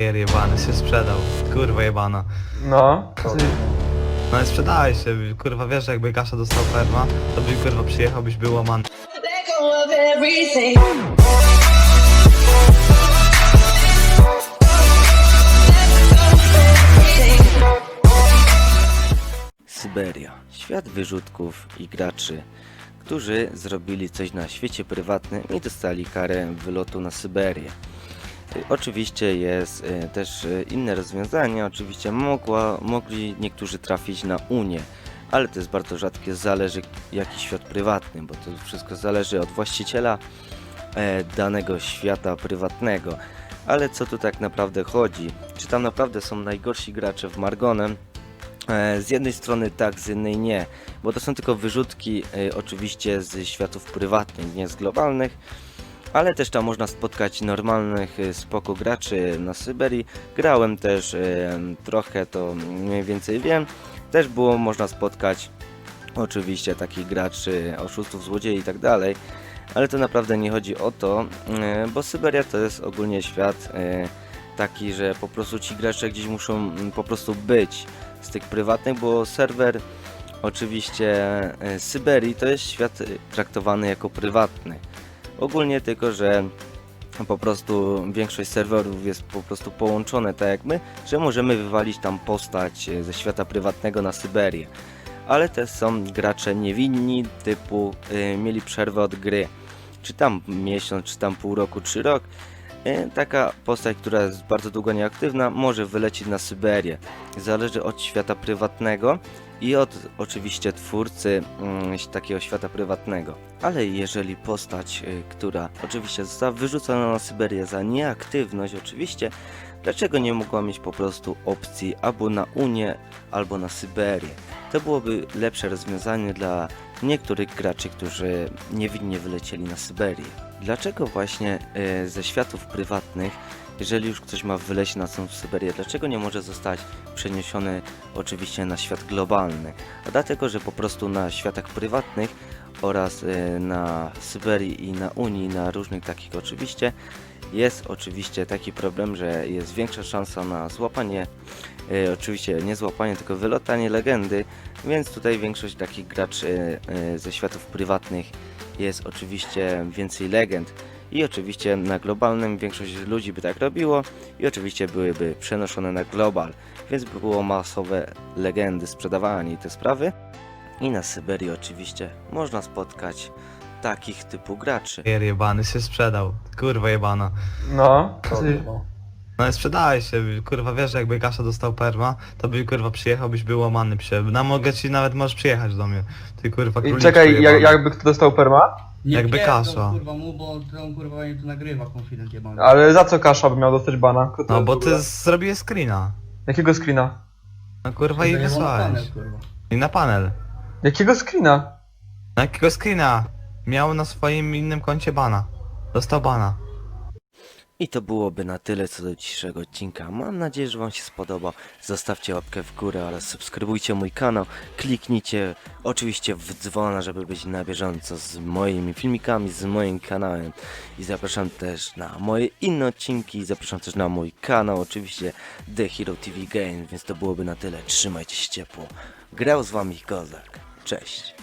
Kier jebany się sprzedał. Kurwa jebana. No. No i sprzedałeś się, kurwa wiesz, że jakby Kasza dostał perma, to by kurwa przyjechał, byś był łamany. let go of everything. Syberia. Świat wyrzutków i graczy, którzy zrobili coś na świecie prywatnym i dostali karę wylotu na Syberię. Oczywiście jest y, też y, inne rozwiązanie, oczywiście mogła, mogli niektórzy trafić na Unię, ale to jest bardzo rzadkie, zależy jaki świat prywatny, bo to wszystko zależy od właściciela e, danego świata prywatnego. Ale co tu tak naprawdę chodzi? Czy tam naprawdę są najgorsi gracze w Margonem? E, Z jednej strony tak, z innej nie, bo to są tylko wyrzutki e, oczywiście z światów prywatnych, nie z globalnych, ale też tam można spotkać normalnych, e, spoko graczy na Syberii. Grałem też e, trochę, to mniej więcej wiem. Też było można spotkać oczywiście takich graczy, oszustów, złodziei i tak dalej, ale to naprawdę nie chodzi o to, e, bo Syberia to jest ogólnie świat taki, że po prostu ci gracze gdzieś muszą mm, po prostu być z tych prywatnych, bo serwer oczywiście Syberii to jest świat traktowany jako prywatny. Ogólnie tylko, że po prostu większość serwerów jest po prostu połączone tak jak my, że możemy wywalić tam postać e, ze świata prywatnego na Syberię. Ale też są gracze niewinni, typu e, mieli przerwę od gry, czy tam miesiąc, czy tam pół roku, czy rok. E, Taka postać, która jest bardzo długo nieaktywna, może wylecieć na Syberię. Zależy od świata prywatnego i od oczywiście twórcy mm, takiego świata prywatnego. Ale jeżeli postać, y, która oczywiście została wyrzucona na Syberię za nieaktywność, oczywiście, dlaczego nie mogła mieć po prostu opcji albo na Unię, albo na Syberię? To byłoby lepsze rozwiązanie dla niektórych graczy, którzy niewinnie wylecieli na Syberię. Dlaczego właśnie y, ze światów prywatnych, jeżeli już ktoś ma wylecieć na tą Syberię, dlaczego nie może zostać przeniesiony oczywiście na świat globalny? A dlatego, że po prostu na światach prywatnych oraz y, na Syberii i na Unii, na różnych takich oczywiście, jest oczywiście taki problem, że jest większa szansa na złapanie, y, oczywiście nie złapanie, tylko wylotanie legendy, więc tutaj większość takich graczy y, ze światów prywatnych jest oczywiście więcej legend. I oczywiście na globalnym większość ludzi by tak robiło i oczywiście byłyby przenoszone na global, więc by było masowe legendy, sprzedawanie i te sprawy. I na Syberii oczywiście można spotkać takich typu graczy. Kier jebany się sprzedał. Kurwa jebana. No. No i sprzedałeś się, kurwa wiesz, że jakby Kasza dostał perma, to by kurwa przyjechał, byś był łamany przy. No mogę ci nawet możesz przyjechać do mnie. Ty kurwa I króliczku czekaj, jak, jebany. jakby kto dostał perma? Nie Jakby pierdol, kasza. kurwa mu, bo on kurwa nie to nagrywa konfident jebany. Ale za co Kasza by miał dostać bana? Kto to No bo w ogóle? ty zrobiłeś screena. Jakiego screena? No kurwa i Zajebał na wysłałeś. panel, kurwa. I na panel. Jakiego screena? Na jakiego screena? Miał na swoim innym koncie bana. Dostał bana. I to byłoby na tyle co do dzisiejszego odcinka. Mam nadzieję, że Wam się spodobał. Zostawcie łapkę w górę oraz subskrybujcie mój kanał. Kliknijcie oczywiście w dzwona, żeby być na bieżąco z moimi filmikami, z moim kanałem. I zapraszam też na moje inne odcinki. Zapraszam też na mój kanał, oczywiście The Hero TV Game. Więc to byłoby na tyle. Trzymajcie się ciepło. Grał z Wami Kozak. Cześć.